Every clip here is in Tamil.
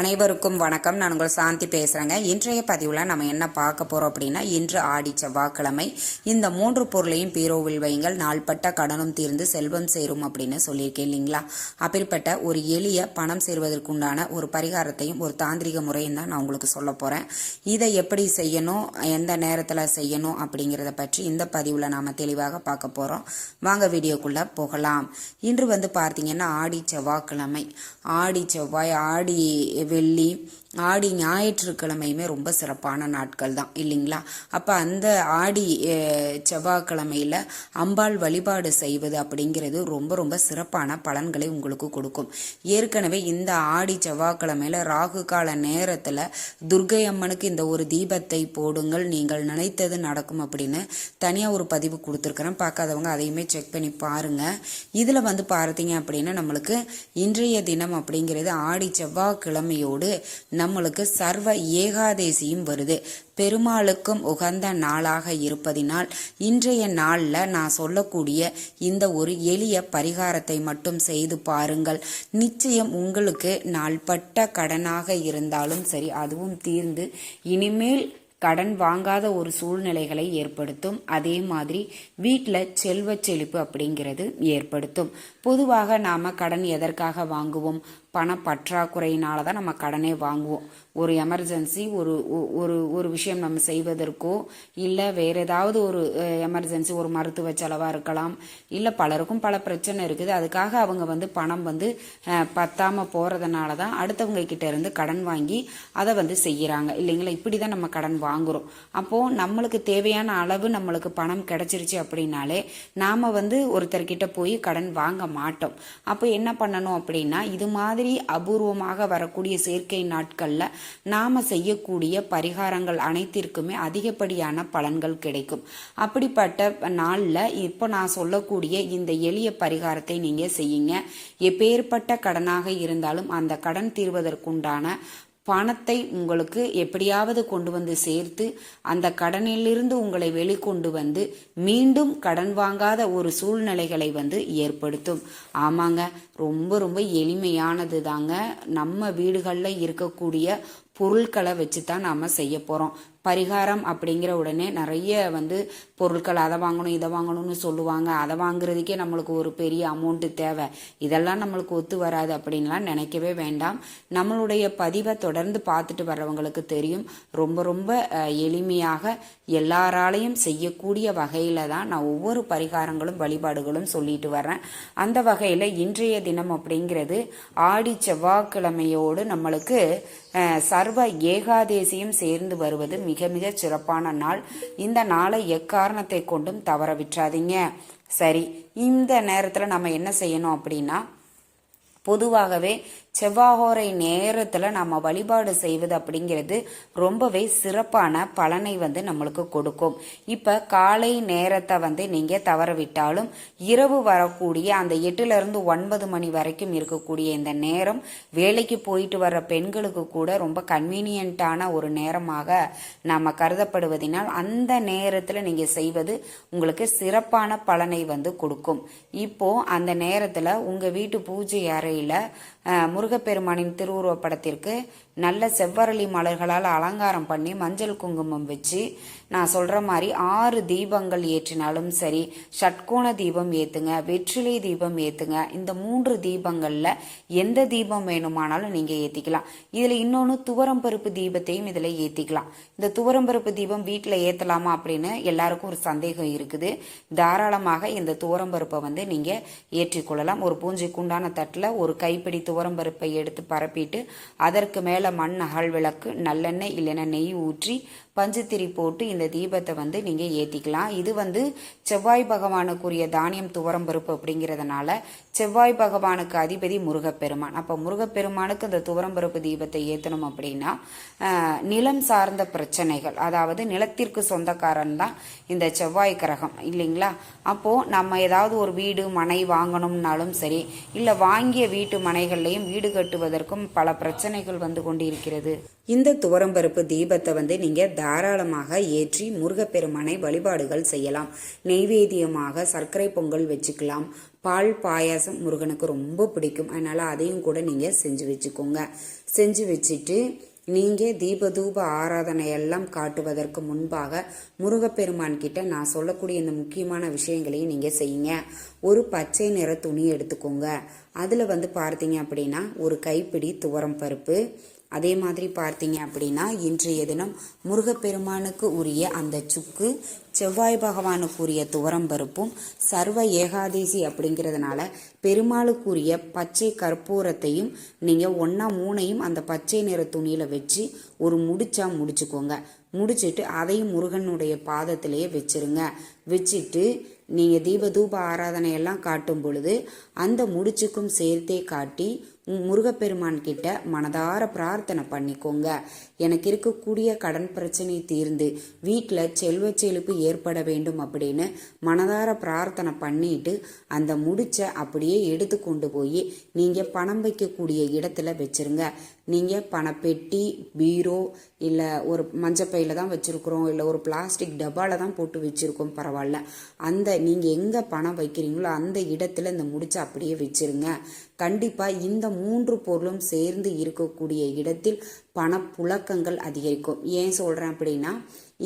அனைவருக்கும் வணக்கம். நான் உங்கள் சாந்தி பேசுகிறேங்க இன்றைய பதிவில் நம்ம என்ன பார்க்க போகிறோம் அப்படின்னா இன்று ஆடி செவ்வாய்க்கிழமை. இந்த மூன்று பொருளையும் பீரோவில் வையுங்கள். நாள்பட்ட கடனும் தீர்ந்து செல்வம் சேரும் அப்படின்னு சொல்லியிருக்கேன் இல்லைங்களா? அப்படிப்பட்ட ஒரு எளிய பணம் சேருவதற்குண்டான ஒரு பரிகாரத்தையும் ஒரு தாந்திரிக முறையும் தான் நான் உங்களுக்கு சொல்ல போகிறேன் இதை எப்படி செய்யணும்? எந்த நேரத்தில் செய்யணும்? அப்படிங்கிறத பற்றி இந்த பதிவில் நாம் தெளிவாக பார்க்க போகிறோம் வாங்க வீடியோக்குள்ளே போகலாம். இன்று வந்து பார்த்தீங்கன்னா ஆடி செவ்வாய்க்கிழமை. ஆடி செவ்வாய் ஆடி വെള്ളിയും ஆடி ஞாயிற்றுக்கிழமையுமே ரொம்ப சிறப்பான நாட்கள் தான் இல்லைங்களா? அப்போ அந்த ஆடி செவ்வாய்க்கிழமையில் அம்பாள் வழிபாடு செய்வது அப்படிங்கிறது ரொம்ப ரொம்ப சிறப்பான பலன்களை உங்களுக்கு கொடுக்கும். ஏற்கனவே இந்த ஆடி செவ்வாய்க்கிழமையில் ராகு கால நேரத்தில் துர்க்கை அம்மனுக்கு இந்த ஒரு தீபத்தை போடுங்கள் நீங்கள் நினைத்தது நடக்கும் அப்படின்னு தனியாக ஒரு பதிவு கொடுத்துருக்குறேன். பார்க்காதவங்க அதையுமே செக் பண்ணி பாருங்கள் இதில் வந்து பார்த்தீங்க அப்படின்னா நம்மளுக்கு இன்றைய தினம் அப்படிங்கிறது ஆடி செவ்வாய்க்கிழமையோடு நம்மளுக்கு சர்வ ஏகாதேசியும் வருது. பெருமாளுக்கும் உகந்த நாளாக இருப்பதினால் இன்றைய நாளில் நான் சொல்லக்கூடிய இந்த ஒரு எளிய பரிகாரத்தை மட்டும் செய்து பாருங்கள். நிச்சயம் உங்களுக்கு நாள்பட்ட கடனாக இருந்தாலும் சரி அதுவும் தீர்ந்து இனிமேல் கடன் வாங்காத ஒரு சூழ்நிலைகளை ஏற்படுத்தும். அதே மாதிரி வீட்டில் செல்வ செழிப்பு அப்படிங்கிறது ஏற்படுத்தும். பொதுவாக நாம் கடன் எதற்காக வாங்குவோம்? பண பற்றாக்குறையினால தான் நம்ம கடனே வாங்குவோம். ஒரு எமர்ஜென்சி ஒரு ஒ- ஒரு ஒரு விஷயம் நம்ம செய்வதற்கோ இல்லை வேற ஏதாவது ஒரு எமர்ஜென்சி ஒரு மருத்துவ செலவாக இருக்கலாம் இல்லை பலருக்கும் பல பிரச்சனை இருக்குது. அதுக்காக அவங்க வந்து பணம் வந்து பத்தாமல் போகிறதுனால தான் அடுத்தவங்க கிட்ட இருந்து கடன் வாங்கி அதை வந்து செய்கிறாங்க இல்லைங்களா? இப்படி தான் நம்ம கடன் வாங்குகிறோம் அப்போது நம்மளுக்கு தேவையான அளவு நம்மளுக்கு பணம் கிடைச்சிருச்சு அப்படின்னாலே நாம் வந்து ஒருத்தர்கிட்ட போய் கடன் வாங்க மாட்டோம். அப்போ என்ன பண்ணணும் அப்படின்னா இது மாதிரி அபூர்வமாக வரக்கூடிய சேர்க்கை நாட்களில் நாம் செய்யக்கூடிய பரிகாரங்கள் அனைத்திற்குமே அதிகப்படியான பலன்கள் கிடைக்கும். அப்படிப்பட்ட நாளில் இப்போ நான் சொல்லக்கூடிய இந்த எளிய பரிகாரத்தை நீங்கள் செய்யுங்க. எப்பேற்பட்ட கடனாக இருந்தாலும் அந்த கடன் தீர்வதற்குண்டான பணத்தை உங்களுக்கு எப்படியாவது கொண்டு வந்து சேர்த்து அந்த கடனிலிருந்து உங்களை வெளிக்கொண்டு வந்து மீண்டும் கடன் வாங்காத ஒரு சூழ்நிலைகளை வந்து ஏற்படுத்தும். ஆமாங்க ரொம்ப ரொம்ப எளிமையானது தாங்க நம்ம வீடுகளில் இருக்கக்கூடிய பொருட்களை வச்சு தான் நாம் செய்ய போகிறோம் பரிகாரம் அப்படிங்கிற உடனே நிறைய வந்து பொருட்கள் அதை வாங்கணும் இதை வாங்கணும்னு சொல்லுவாங்க. அதை வாங்குறதுக்கே நம்மளுக்கு ஒரு பெரிய அமௌண்ட்டு தேவை. இதெல்லாம் நம்மளுக்கு ஒத்து வராது அப்படின்லாம் நினைக்கவே வேண்டாம். நம்மளுடைய பதிவை தொடர்ந்து பார்த்துட்டு வர்றவங்களுக்கு தெரியும். ரொம்ப ரொம்ப எளிமையாக எல்லாராலையும் செய்யக்கூடிய வகையில் தான் நான் ஒவ்வொரு பரிகாரங்களும் வழிபாடுகளும் சொல்லிட்டு வர்றேன். அந்த வகையில் இன்றைய தினம் அப்படிங்கிறது ஆடி செவ்வாய்க்கிழமையோடு நம்மளுக்கு சர்வ ஏகாதேசியும் சேர்ந்து வருவது மிக மிக சிறப்பான நாள். இந்த நாளை எக்காரணத்தை கொண்டும் தவற விட்டுறாதீங்க. சரி இந்த நேரத்தில் நம்ம என்ன செய்யணும் அப்படின்னா பொதுவாகவே செவ்வாகோரை நேரத்தில் நம்ம வழிபாடு செய்வது அப்படிங்கிறது ரொம்பவே சிறப்பான பலனை வந்து நம்மளுக்கு கொடுக்கும். இப்போ காலை நேரத்தை வந்து நீங்கள் தவறவிட்டாலும் இரவு வரக்கூடிய அந்த எட்டுலேருந்து ஒன்பது மணி வரைக்கும் இருக்கக்கூடிய இந்த நேரம் வேலைக்கு போயிட்டு வர்ற பெண்களுக்கு கூட ரொம்ப கன்வீனியண்ட்டான ஒரு நேரமாக நாம் கருதப்படுவதனால் அந்த நேரத்தில் நீங்கள் செய்வது உங்களுக்கு சிறப்பான பலனை வந்து கொடுக்கும். இப்போ அந்த நேரத்தில் உங்கள் வீட்டு பூஜை அறையில் முருகப்பெருமானின் திருவுருவப் படத்திற்கு நல்ல செவ்வரளி மலர்களால் அலங்காரம் பண்ணி மஞ்சள் குங்குமம் வச்சு நான் சொல்கிற மாதிரி ஆறு தீபங்கள் ஏற்றினாலும் சரி ஷட்கோண தீபம் ஏற்றுங்க வெற்றிலை தீபம் ஏற்றுங்க இந்த மூன்று தீபங்களில் எந்த தீபம் வேணுமானாலும் நீங்கள் ஏற்றிக்கலாம் இதில் இன்னொன்று துவரம்பருப்பு தீபத்தையும் இதில் ஏற்றிக்கலாம் இந்த துவரம்பருப்பு தீபம் வீட்டில் ஏற்றலாமா அப்படின்னு எல்லாருக்கும் ஒரு சந்தேகம் இருக்குது. தாராளமாக இந்த துவரம்பருப்பை வந்து நீங்கள் ஏற்றிக்கொள்ளலாம் ஒரு பூஞ்சைக்குண்டான தட்டில் ஒரு கைப்பிடி துவரம்பருப்பை எடுத்து பரப்பிட்டு அதற்கு மேலே மண் அகல் விளக்கு நல்லெண்ணெய் இல்லைன்னா நெய் ஊற்றி பஞ்சுத்திரி போட்டு இந்த தீபத்தை வந்து நீங்கள் ஏற்றிக்கலாம் இது வந்து செவ்வாய் பகவானுக்குரிய தானியம் துவரம் பருப்பு அப்படிங்கிறதுனால செவ்வாய் பகவானுக்கு அதிபதி முருகப்பெருமான். அப்போ முருகப்பெருமானுக்கு இந்த துவரம்பருப்பு தீபத்தை ஏற்றணும் அப்படின்னா நிலம் சார்ந்த பிரச்சனைகள் அதாவது நிலத்திற்கு சொந்தக்காரன் தான் இந்த செவ்வாய் கிரகம் இல்லைங்களா? அப்போது நம்ம ஏதாவது ஒரு வீடு மனை வாங்கணும்னாலும் சரி இல்லை வாங்கிய வீட்டு மனைகள்லையும் வீடு கட்டுவதற்கும் பல பிரச்சனைகள் வந்து கொண்டிருக்கிறது. இந்த துவரம்பருப்பு தீபத்தை வந்து நீங்கள் தாராளமாக ஏற்றி முருகப்பெருமானை வழிபாடுகள் செய்யலாம். நெய்வேத்தியமாக சர்க்கரை பொங்கல் வச்சுக்கலாம். பால் பாயாசம் முருகனுக்கு ரொம்ப பிடிக்கும். அதனால் அதையும் கூட நீங்கள் செஞ்சு வச்சுக்கோங்க. செஞ்சு வச்சுட்டு நீங்கள் தீபதூப ஆராதனை எல்லாம் காட்டுவதற்கு முன்பாக முருகப்பெருமான் கிட்ட நான் சொல்லக்கூடிய இந்த முக்கியமான விஷயங்களையும் நீங்கள் செய்யுங்க. ஒரு பச்சை நிற துணி எடுத்துக்கோங்க. அதில் வந்து பார்த்தீங்க அப்படின்னா ஒரு கைப்பிடி துவரம் பருப்பு அதே மாதிரி பார்த்தீங்க அப்படின்னா இன்றைய தினம் முருகப்பெருமானுக்கு உரிய அந்த சுக்கு செவ்வாய் பகவானுக்கு உரிய துவரம்பருப்பும் சர்வ ஏகாதேசி அப்படிங்கிறதுனால பெருமாளுக்குரிய பச்சை கற்பூரத்தையும் நீங்கள் ஒன்றா மூணையும் அந்த பச்சை நிற துணியில் வச்சு ஒரு முடிச்சா முடிச்சுக்கோங்க. முடிச்சுட்டு அதையும் முருகனுடைய பாதத்திலேயே வச்சிருங்க. வச்சுட்டு நீங்கள் தீப தூப ஆராதனையெல்லாம் காட்டும் பொழுது அந்த முடிச்சுக்கும் சேர்த்தே காட்டி முருகப்பெருமான் கிட்ட மனதார பிரார்த்தனை பண்ணிக்கோங்க. எனக்கு இருக்கக்கூடிய கடன் பிரச்சனை தீர்ந்து வீட்டில் செல்வ செழிப்பு ஏற்பட வேண்டும் அப்படின்னு மனதார பிரார்த்தனை பண்ணிட்டு அந்த முடிச்ச அப்படியே எடுத்து கொண்டு போய் நீங்கள் பணம் வைக்கக்கூடிய இடத்துல வச்சிருங்க. நீங்கள் பணப்பெட்டி பீரோ இல்லை ஒரு மஞ்சப்பையில் தான் வச்சுருக்குறோம் இல்லை ஒரு பிளாஸ்டிக் டப்பாவில் தான் போட்டு வச்சுருக்கோம் பரவாயில்ல. அந்த நீங்கள் எங்கே பணம் வைக்கிறீங்களோ அந்த இடத்துல இந்த முடிச்சு அப்படியே வச்சுருங்க. கண்டிப்பாக இந்த மூன்று பொருளும் சேர்ந்து இருக்கக்கூடிய இடத்தில் பணப்புழக்கங்கள் அதிகரிக்கும். ஏன் சொல்கிறேன் அப்படின்னா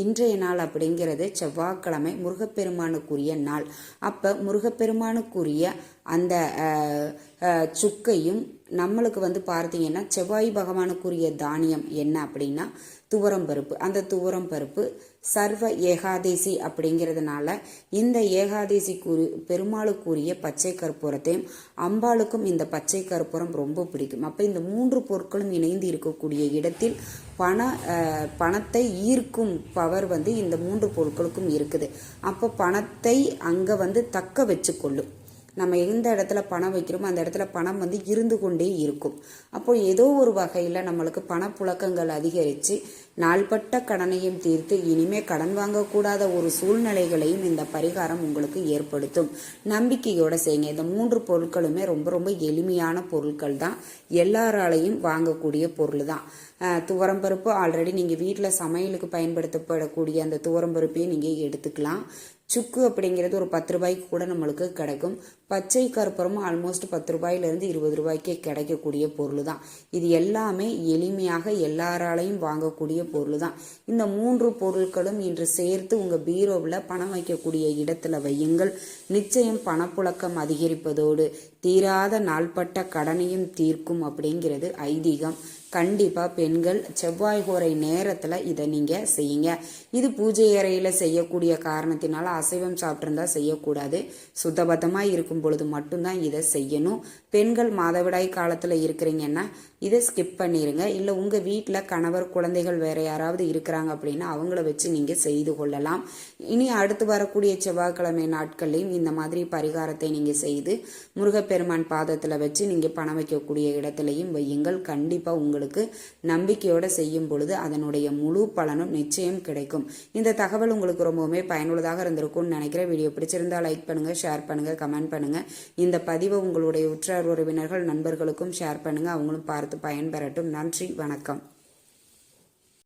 இன்றைய நாள் அப்படிங்கிறது செவ்வாய்க்கிழமை முருகப்பெருமானுக்குரிய நாள். அப்போ முருகப்பெருமானுக்குரிய அந்த சுக்கையும் நம்மளுக்கு வந்து பார்த்தீங்கன்னா செவ்வாய் பகவானுக்குரிய தானியம் என்ன அப்படின்னா துவரம் பருப்பு. அந்த துவரம் பருப்பு சர்வ ஏகாதேசி அப்படிங்கிறதுனால இந்த ஏகாதேசி கூறி பெருமாளுக்குரிய பச்சை கற்பூரத்தையும் அம்பாளுக்கும் இந்த பச்சை கற்பூரம் ரொம்ப பிடிக்கும். அப்போ இந்த மூன்று பொருட்களும் இணைந்து இருக்கக்கூடிய இடத்தில் பண பணத்தை ஈர்க்கும் பவர் வந்து இந்த மூன்று பொருட்களுக்கும் இருக்குது. அப்போ பணத்தை அங்கே வந்து தக்க வச்சுக்கொள்ளும் நம்ம எந்த இடத்துல பணம் வைக்கிறோமோ அந்த இடத்துல பணம் வந்து இருந்து கொண்டே இருக்கும். அப்போ ஏதோ ஒரு வகையில் நம்மளுக்கு பணப்புழக்கங்கள் அதிகரித்து நாள்பட்ட கடனையும் தீர்த்து இனிமே கடன் வாங்கக்கூடாத ஒரு சூழ்நிலைகளையும் இந்த பரிகாரம் உங்களுக்கு ஏற்படுத்தும். நம்பிக்கையோட செய்யுங்க. இந்த மூன்று பொருட்களுமே ரொம்ப ரொம்ப எளிமையான பொருட்கள் தான் எல்லாராலையும் வாங்கக்கூடிய பொருள் தான் துவரம்பருப்பு ஆல்ரெடி நீங்கள் வீட்டில் சமையலுக்கு பயன்படுத்தப்படக்கூடிய அந்த துவரம்பருப்பையும் நீங்கள் எடுத்துக்கலாம். சுக்கு அப்படிங்கிறது ஒரு பத்து ரூபாய்க்கு கூட நம்மளுக்கு கிடைக்கும். பச்சை கருப்பரமும் ஆல்மோஸ்ட் பத்து ரூபாயிலிருந்து இருபது ரூபாய்க்கே கிடைக்கக்கூடிய பொருள் தான் இது எல்லாமே எளிமையாக எல்லாராலையும் வாங்கக்கூடிய பொருள் தான் இந்த மூன்று பொருட்களும் இன்று சேர்த்து உங்கள் பீரோவில் பணம் வைக்கக்கூடிய இடத்துல வையுங்கள். நிச்சயம் பணப்புழக்கம் அதிகரிப்பதோடு தீராத நாள்பட்ட கடனையும் தீர்க்கும் அப்படிங்கிறது ஐதீகம். கண்டிப்பாக பெண்கள் செவ்வாய் கோரை நேரத்தில் இதை நீங்கள் செய்யுங்க. இது பூஜை அறையில் செய்யக்கூடிய காரணத்தினால அசைவம் சாப்பிட்ருந்தா செய்யக்கூடாது. சுத்தபத்தமாக இருக்கும் பொழுது மட்டும்தான் இதை செய்யணும். பெண்கள் மாதவிடாய் காலத்தில் இருக்கிறீங்கன்னா இதை ஸ்கிப் பண்ணிடுங்க இல்லை உங்கள் வீட்டில் கணவர் குழந்தைகள் வேறு யாராவது இருக்கிறாங்க அப்படின்னா அவங்கள வச்சு நீங்கள் செய்து கொள்ளலாம். இனி அடுத்து வரக்கூடிய செவ்வாய்க்கிழமை நாட்கள்லையும் இந்த மாதிரி பரிகாரத்தை நீங்கள் செய்து முருகப்பெருமான் பாதத்தில் வச்சு நீங்கள் பணம் வைக்கக்கூடிய இடத்துலையும் வையுங்கள். கண்டிப்பாக உங்களுக்கு நம்பிக்கையோடு செய்யும் பொழுது அதனுடைய முழு பலனும் நிச்சயம் கிடைக்கும். இந்த தகவல் உங்களுக்கு ரொம்பவுமே பயனுள்ளதாக இருந்திருக்கும்னு நினைக்கிறேன். வீடியோ பிடிச்சிருந்தா லைக் பண்ணுங்கள் ஷேர் பண்ணுங்கள் கமெண்ட் பண்ணுங்கள் இந்த பதிவை உங்களுடைய உற்றார் உறவினர்கள் நண்பர்களுக்கும் ஷேர் பண்ணுங்கள் அவங்களும் பார்த்து பயன்பெறட்டும். நன்றி வணக்கம்.